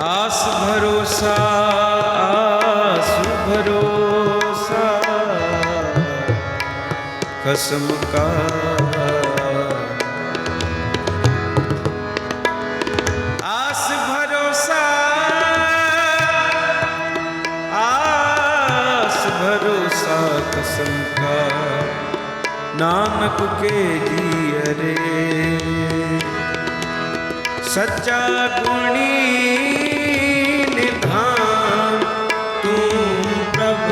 ਆਸ ਭਰੋਸਾ ਆਸ ਭਰੋਸਾ ਕਸਮ ਕਾ ਭਰੋਸਾ ਕਸਮ ਨਾਨਕ ਕੇ ਜੀਅਰੇ ਸੱਚਾ ਗੁਣੀ ਤੂੰ ਪ੍ਰਭ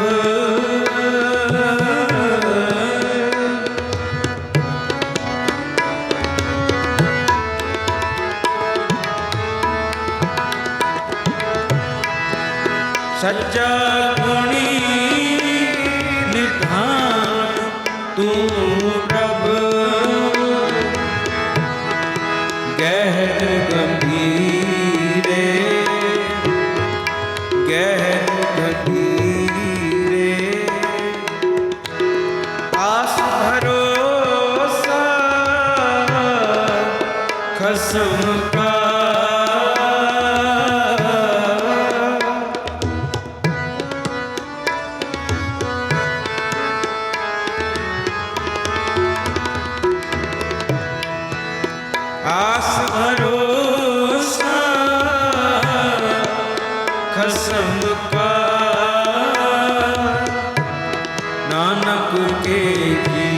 ਸੱਚਾ ਗੁਣੀ ਖਸਮ ਕਾ ਆਸ ਭਰੋਸਾ ਖਸਮ ਕਾ ਨਾਨਕ ਕੇ ਜੀਅਰੇ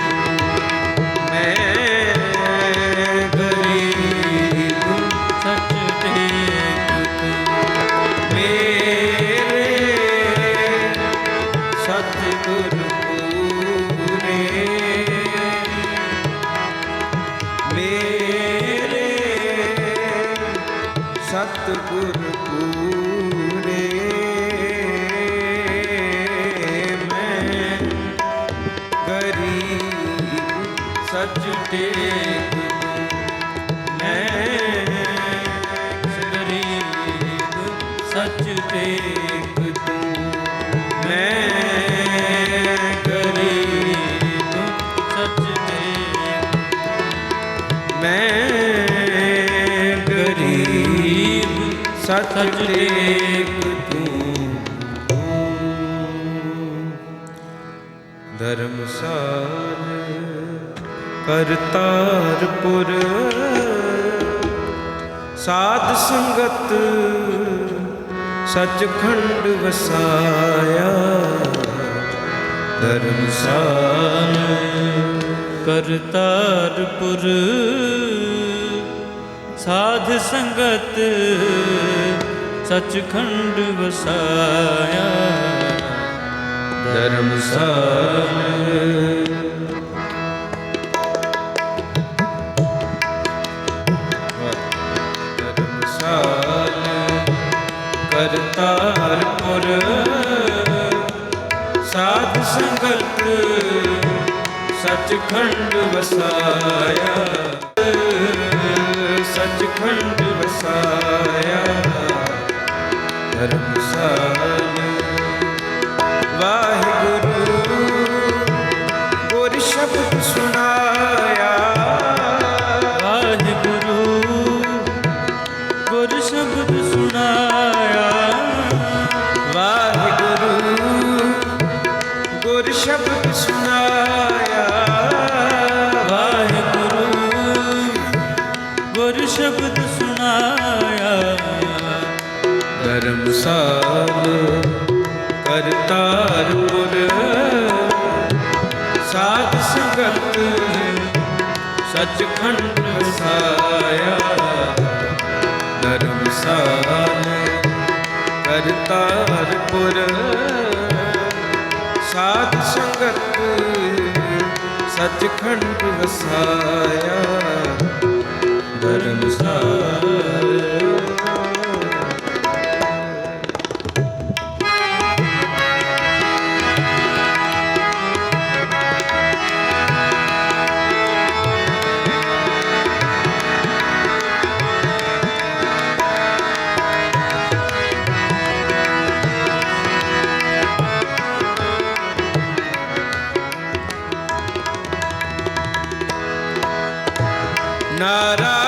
ਸਤਿਗੁਰ ਪੂਰੇ ਮੈਂ ਗਰੀਬ ਸੱਚ ਟੇਕ ਮੈਂ ਗਰੀਬ ਸੱਚ ਟੇਕ ਤੂੰ ਮੈਂ ਗਰੀਬ ਸੱਚ ਟੇਕ ਮੈਂ ਸੱਚ ਟੇਕ ਤੂੰ। ਧਰਮਸਾਲ ਕਰਤਾਰਪੁਰ ਸਾਧ ਸੰਗਤ ਸਚਖੰਡ ਵਸਾਇਆ। ਧਰਮਸਾਲ ਕਰਤਾਰਪੁਰ ਸਾਧ ਸੰਗਤ ਸਚਖੰਡ ਵਸਾਇਆ। ਧਰਮਸਾਲ ਧਰਮਸਾਲ ਕਰਤਾਰਪੁਰ ਸਾਧ ਸੰਗਤ ਸਚਖੰਡ ਵਸਾਇਆ। ਸਚਖੰਡ ਵਸਾਇਆ ਧਰਮਸਾਲ ਵਾਹਿਗੁਰੂ ਗੁਰ ਸ਼ਬਦ ਸੁਣਾਇਆ। ਵਾਹਿਗੁਰੂ ਗੁਰ ਸ਼ਬਦ ਸੁਣਾਇਆ। ਵਾਹਿਗੁਰੂ ਗੁਰ ਸ਼ਬਦ ਸੁਣਾਇਆ। ਧਰਮਸਾਲ ਕਰਤਾਰਪੁਰ ਸਾਧ ਸੰਗਤ ਸਚਖੰਡ ਵਸਾਇਆ। ਧਰਮਸਾਲ ਕਰਤਾਰਪੁਰ ਸਾਧ ਸੰਗਤ ਸਚਖੰਡ ਵਸਾਇਆ। ਧਰਮਸਾਲ নারা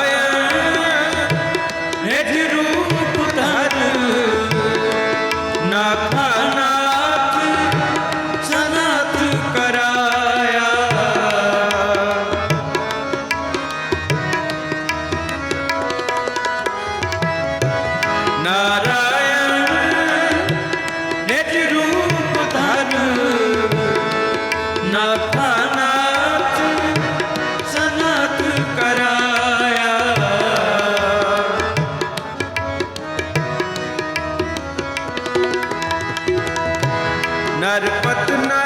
ਨਰਪਤ ਨਾ